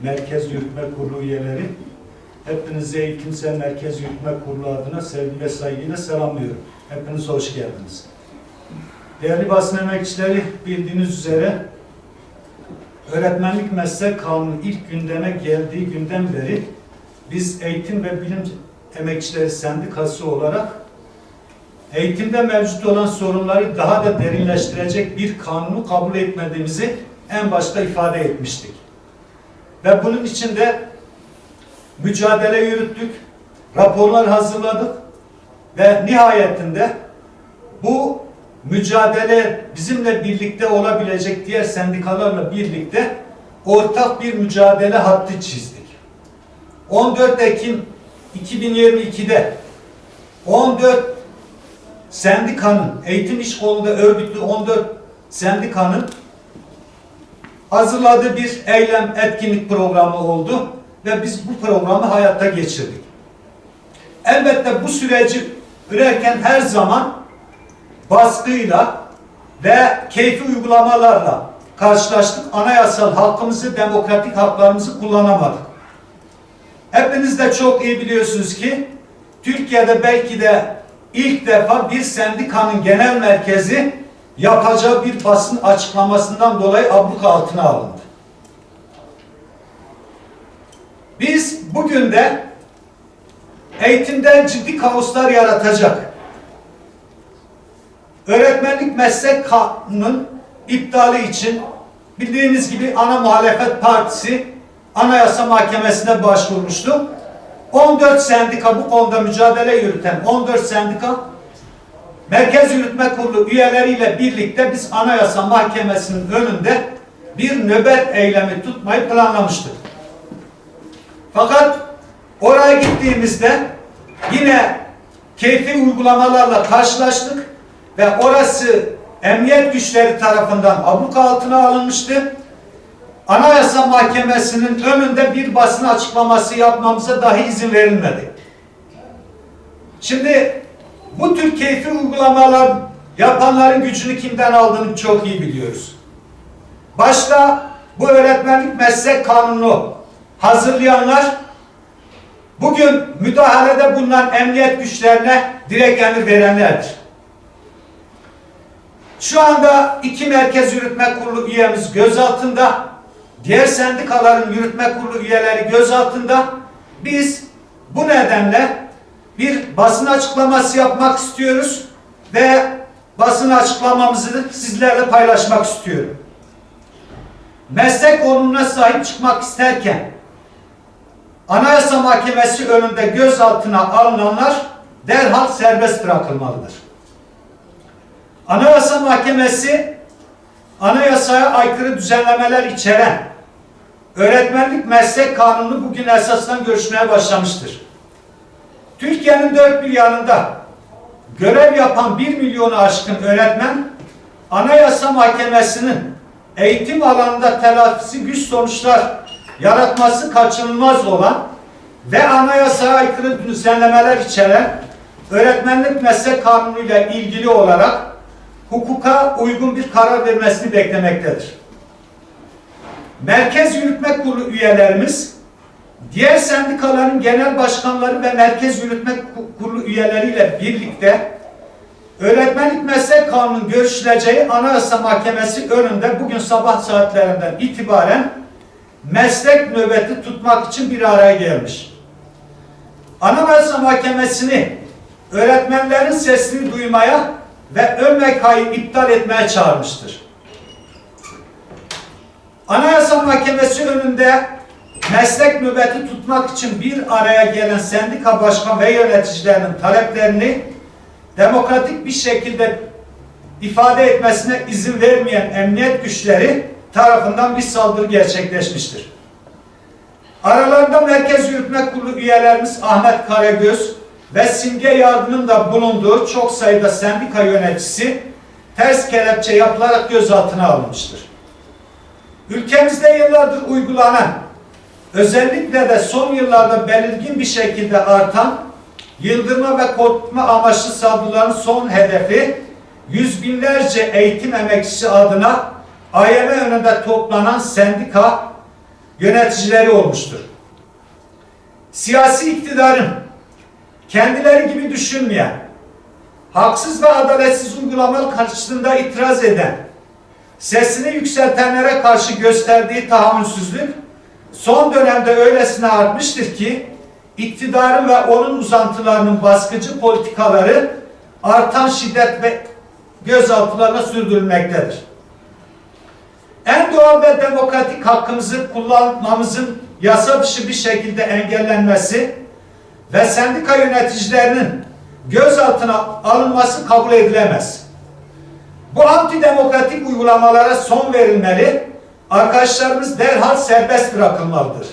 Merkez Yürütme Kurulu üyeleri, hepinizi Eğitim Sen Merkez Yürütme Kurulu adına sevgi ve saygıyla selamlıyorum. Hepiniz hoş geldiniz. Değerli basın emekçileri bildiğiniz üzere Öğretmenlik Meslek Kanunu ilk gündeme geldiği günden beri biz Eğitim ve Bilim Emekçileri Sendikası olarak eğitimde mevcut olan sorunları daha da derinleştirecek bir kanunu kabul etmediğimizi en başta ifade etmiştik. Ve bunun için de mücadele yürüttük, raporlar hazırladık ve nihayetinde bu mücadele bizimle birlikte olabilecek diğer sendikalarla birlikte ortak bir mücadele hattı çizdik. 14 Ekim 2022'de 14 sendikanın, eğitim iş kolunda örgütlü 14 sendikanın hazırladığı bir eylem etkinlik programı oldu ve biz bu programı hayata geçirdik. Elbette bu süreci ürerken her zaman baskıyla ve keyfi uygulamalarla karşılaştık. Anayasal hakkımızı, demokratik haklarımızı kullanamadık. Hepiniz de çok iyi biliyorsunuz ki Türkiye'de belki de ilk defa bir sendikanın genel merkezi yapacağı bir basın açıklamasından dolayı abluka altına alındı. Biz bugün de eğitimde ciddi kaoslar yaratacak. Öğretmenlik meslek kanunun iptali için bildiğiniz gibi ana muhalefet partisi Anayasa Mahkemesi'ne başvurmuştu. 14 sendika bu konuda mücadele yürüten 14 sendika Merkez Yürütme Kurulu üyeleriyle birlikte biz Anayasa Mahkemesi'nin önünde bir nöbet eylemi tutmayı planlamıştık. Fakat oraya gittiğimizde yine keyfi uygulamalarla karşılaştık ve orası emniyet güçleri tarafından abluk altına alınmıştı. Anayasa Mahkemesi'nin önünde bir basın açıklaması yapmamıza dahi izin verilmedi. Şimdi bu tür keyfi uygulamalar yapanların gücünü kimden aldığını çok iyi biliyoruz. Başta bu öğretmenlik meslek kanunu hazırlayanlar bugün müdahalede bulunan emniyet güçlerine direkt emir verenlerdir. Şu anda iki merkez yürütme kurulu üyemiz gözaltında, diğer sendikaların yürütme kurulu üyeleri gözaltında. Biz bu nedenle bir basın açıklaması yapmak istiyoruz ve basın açıklamamızı sizlerle paylaşmak istiyorum. Meslek konumuna sahip çıkmak isterken Anayasa Mahkemesi önünde gözaltına alınanlar derhal serbest bırakılmalıdır. Anayasa Mahkemesi anayasaya aykırı düzenlemeler içeren öğretmenlik meslek kanunu bugün esasdan görüşmeye başlamıştır. Türkiye'nin dört bir yanında görev yapan bir milyonu aşkın öğretmen Anayasa Mahkemesi'nin eğitim alanında telafisi güç sonuçlar yaratması kaçınılmaz olan ve anayasaya aykırı düzenlemeler içeren öğretmenlik meslek kanunu ile ilgili olarak hukuka uygun bir karar vermesini beklemektedir. Merkez Yürütme Kurulu üyelerimiz diğer sendikaların genel başkanları ve Merkez Yürütme Kurulu üyeleriyle birlikte Öğretmenlik Meslek Kanunu'nun görüşüleceği Anayasa Mahkemesi önünde bugün sabah saatlerinden itibaren meslek nöbeti tutmak için bir araya gelmiş. Anayasa Mahkemesi'ni öğretmenlerin sesini duymaya ve ÖMK'yı iptal etmeye çağırmıştır. Anayasa Mahkemesi önünde meslek nöbeti tutmak için bir araya gelen sendika başkan ve yöneticilerinin taleplerini demokratik bir şekilde ifade etmesine izin vermeyen emniyet güçleri tarafından bir saldırı gerçekleşmiştir. Aralarında Merkez Yürütme Kurulu üyelerimiz Ahmet Karagöz ve Simge Yardım'ın da bulunduğu çok sayıda sendika yöneticisi ters kelepçe yapılarak gözaltına alınmıştır. Ülkemizde yıllardır uygulanan özellikle de son yıllarda belirgin bir şekilde artan yıldırma ve korkutma amaçlı saldırıların son hedefi yüz binlerce eğitim emekçisi adına AYM önünde toplanan sendika yöneticileri olmuştur. Siyasi iktidarın kendileri gibi düşünmeyen, haksız ve adaletsiz uygulamalar karşısında itiraz eden, sesini yükseltenlere karşı gösterdiği tahammülsüzlük son dönemde öylesine artmıştır ki iktidarın ve onun uzantılarının baskıcı politikaları artan şiddet ve gözaltılarla sürdürülmektedir. En doğal ve demokratik hakkımızı kullanmamızın yasa dışı bir şekilde engellenmesi ve sendika yöneticilerinin gözaltına alınması kabul edilemez. Bu antidemokratik uygulamalara son verilmeli, arkadaşlarımız derhal serbest bırakılmalıdır.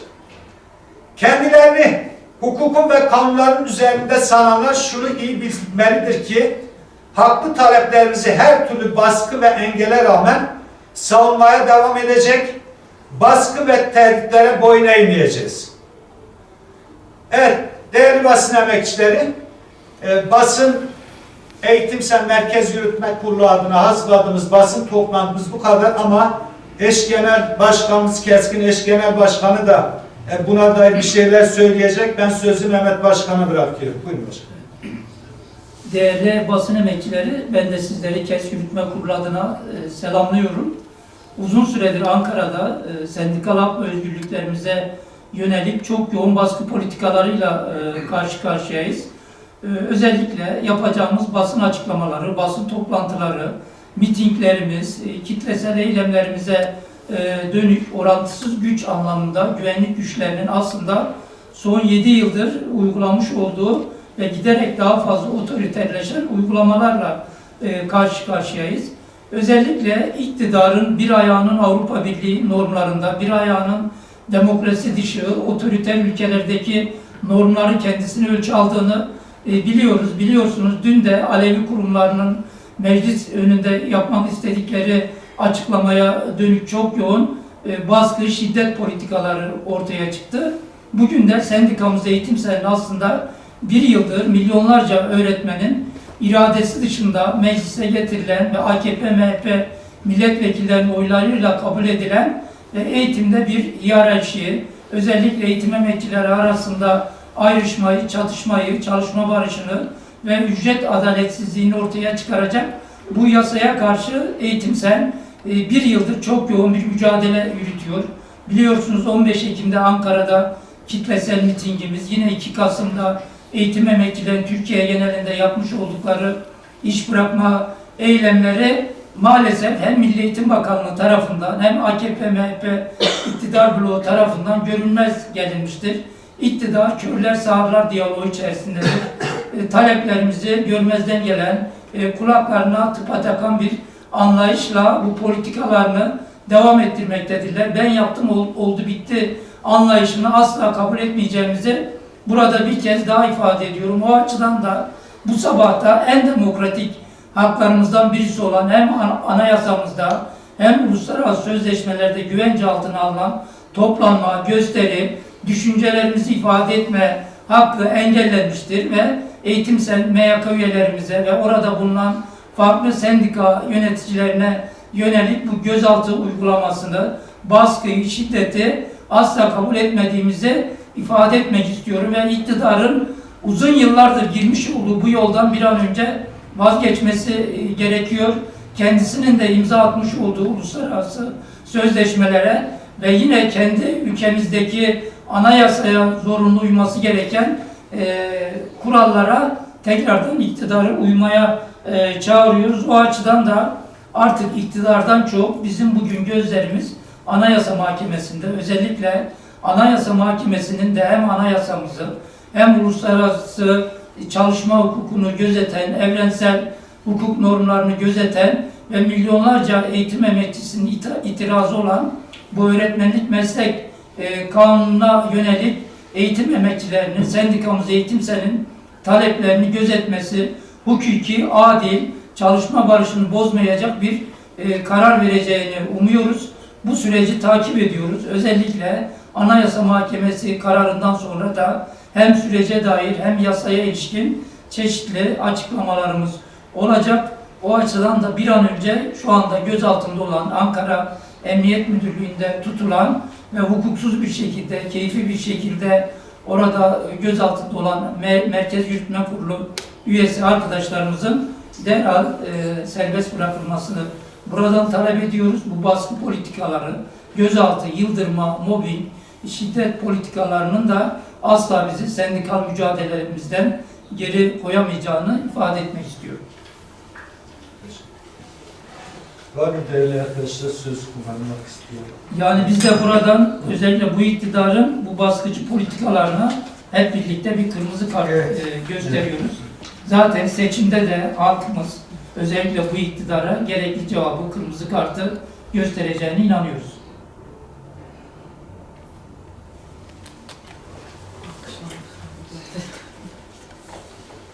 Kendilerini hukukun ve kanunların üzerinde sananlar şunu iyi bilmelidir ki, haklı taleplerimizi her türlü baskı ve engele rağmen savunmaya devam edecek, baskı ve tehditlere boyun eğmeyeceğiz. Evet, değerli basın emekçileri, e, basın Eğitim Sen Merkez Yürütme Kurulu adına hazırladığımız basın toplantımız bu kadar ama eş genel başkanımız Keskin eş genel başkanı da e, buna dair bir şeyler söyleyecek. Ben sözü Mehmet Başkan'a bırakıyorum. Buyurun başkanım. Değerli basın emekçileri, ben de sizleri KES Yürütme Kurulu adına e, selamlıyorum. Uzun süredir Ankara'da e, sendikal hak özgürlüklerimize yönelik çok yoğun baskı politikalarıyla e, karşı karşıyayız. E, özellikle yapacağımız basın açıklamaları, basın toplantıları, mitinglerimiz, e, kitlesel eylemlerimize e, dönük orantısız güç anlamında güvenlik güçlerinin aslında son 7 yıldır uygulamış olduğu ve giderek daha fazla otoriterleşen uygulamalarla e, karşı karşıyayız. Özellikle iktidarın bir ayağının Avrupa Birliği normlarında, bir ayağının demokrasi dışı, otoriter ülkelerdeki normları kendisini ölçü aldığını biliyoruz. Biliyorsunuz dün de Alevi kurumlarının meclis önünde yapmak istedikleri açıklamaya dönük çok yoğun e, baskı, şiddet politikaları ortaya çıktı. Bugün de sendikamız Eğitim aslında bir yıldır milyonlarca öğretmenin iradesi dışında meclise getirilen ve AKP, MHP milletvekillerinin oylarıyla kabul edilen ve eğitimde bir hiyerarşiyi, özellikle eğitim emekçileri arasında ayrışmayı, çatışmayı, çalışma barışını ve ücret adaletsizliğini ortaya çıkaracak bu yasaya karşı Eğitim Sen e, bir yıldır çok yoğun bir mücadele yürütüyor. Biliyorsunuz 15 Ekim'de Ankara'da kitlesel mitingimiz, yine 2 Kasım'da eğitim emekçilerin Türkiye genelinde yapmış oldukları iş bırakma eylemleri maalesef hem Milli Eğitim Bakanlığı tarafından hem AKP, MHP iktidar bloğu tarafından görünmez gelinmiştir. İktidar körler sağırlar diyaloğu içerisindedir. E, taleplerimizi görmezden gelen, e, kulaklarına tıpa takan bir anlayışla bu politikalarını devam ettirmektedirler. Ben yaptım ol- oldu bitti anlayışını asla kabul etmeyeceğimizi burada bir kez daha ifade ediyorum. O açıdan da bu sabahta en demokratik haklarımızdan birisi olan hem an- anayasamızda hem uluslararası sözleşmelerde güvence altına alınan toplanma, gösteri, düşüncelerimizi ifade etme hakkı engellenmiştir ve eğitim MYK üyelerimize ve orada bulunan farklı sendika yöneticilerine yönelik bu gözaltı uygulamasını, baskıyı, şiddeti asla kabul etmediğimizi ifade etmek istiyorum ve iktidarın uzun yıllardır girmiş olduğu bu yoldan bir an önce vazgeçmesi e, gerekiyor. Kendisinin de imza atmış olduğu uluslararası sözleşmelere ve yine kendi ülkemizdeki anayasaya zorunlu uyması gereken e, kurallara tekrardan iktidarı uymaya e, çağırıyoruz. O açıdan da artık iktidardan çok bizim bugün gözlerimiz Anayasa Mahkemesi'nde özellikle Anayasa Mahkemesi'nin de hem anayasamızı hem uluslararası çalışma hukukunu gözeten, evrensel hukuk normlarını gözeten ve milyonlarca eğitim emekçisinin itirazı olan bu öğretmenlik meslek e, kanununa yönelik eğitim emekçilerinin, sendikamız Eğitim Sen'in taleplerini gözetmesi, hukuki, adil, çalışma barışını bozmayacak bir e, karar vereceğini umuyoruz. Bu süreci takip ediyoruz. Özellikle Anayasa Mahkemesi kararından sonra da hem sürece dair hem yasaya ilişkin çeşitli açıklamalarımız olacak. O açıdan da bir an önce şu anda gözaltında olan Ankara Emniyet Müdürlüğü'nde tutulan ve hukuksuz bir şekilde, keyfi bir şekilde orada gözaltında olan Me- Merkez Yürütme Kurulu üyesi arkadaşlarımızın derhal e, serbest bırakılmasını buradan talep ediyoruz. Bu baskı politikaları, gözaltı, yıldırma, mobbing, şiddet politikalarının da asla bizi sendikal mücadelelerimizden geri koyamayacağını ifade etmek istiyorum. Var mı değerli arkadaşlar söz kullanmak istiyor? Yani biz de buradan özellikle bu iktidarın bu baskıcı politikalarına hep birlikte bir kırmızı kart Evet. e, gösteriyoruz. Zaten seçimde de halkımız özellikle bu iktidara gerekli cevabı kırmızı kartı göstereceğine inanıyoruz.